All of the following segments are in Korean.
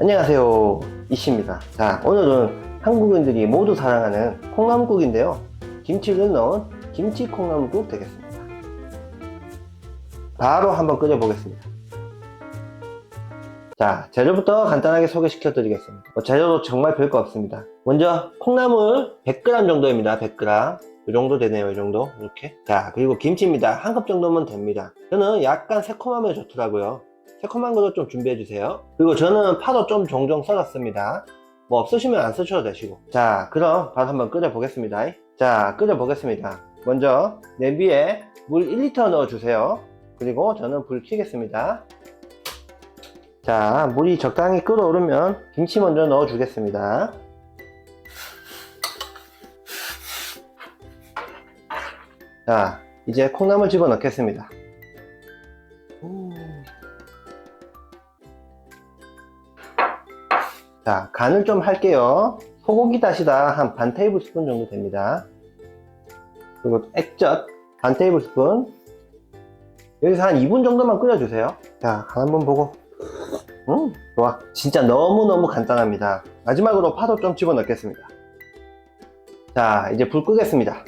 안녕하세요. 이씨입니다. 자 오늘은 한국인들이 모두 사랑하는 콩나물국인데요. 김치를 넣은 김치 콩나물국 되겠습니다. 바로 한번 끓여 보겠습니다. 자 재료부터 간단하게 소개시켜 드리겠습니다. 뭐 재료도 정말 별거 없습니다. 먼저 콩나물 100g 정도입니다. 100g 이 정도 되네요 이 정도. 이렇게. 자 그리고 김치입니다. 한 컵 정도면 됩니다. 저는 약간 새콤하면 좋더라고요 새콤한 것도 좀 준비해 주세요. 그리고 저는 파도 좀 종종 썰었습니다. 뭐 없으시면 안 쓰셔도 되시고. 자, 그럼 바로 한번 끓여 보겠습니다. 자, 끓여 보겠습니다. 먼저 냄비에 물 1리터 넣어 주세요. 그리고 저는 불 켜겠습니다. 자, 물이 적당히 끓어오르면 김치 먼저 넣어 주겠습니다. 자, 이제 콩나물 집어 넣겠습니다. 자, 간을 좀 할게요. 소고기 다시다 한 반 테이블 스푼 정도 됩니다. 그리고 액젓 반 테이블 스푼. 여기서 한 2분 정도만 끓여주세요. 자, 간 한번 보고. 음, 좋아. 진짜 너무너무 간단합니다. 마지막으로 파도 좀 집어넣겠습니다. 자, 이제 불 끄겠습니다.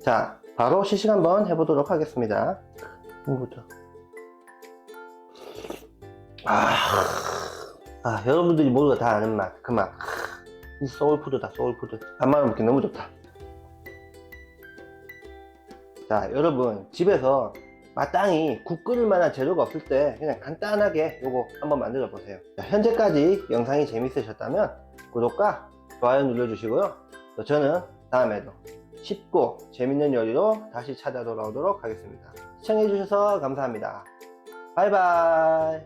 자, 바로 시식 한번 해보도록 하겠습니다. 이거부터. 아, 아, 여러분들이 모두가 다 아는 맛, 그 맛. 이 소울푸드다, 소울푸드. 밥만 먹기 너무 좋다. 자, 여러분, 집에서 마땅히 국 끓일 만한 재료가 없을 때 그냥 간단하게 요거 한번 만들어 보세요. 자, 현재까지 영상이 재밌으셨다면 구독과 좋아요 눌러주시고요. 또 저는 다음에도 쉽고 재밌는 요리로 다시 찾아 돌아오도록 하겠습니다. 시청해주셔서 감사합니다. 바이바이.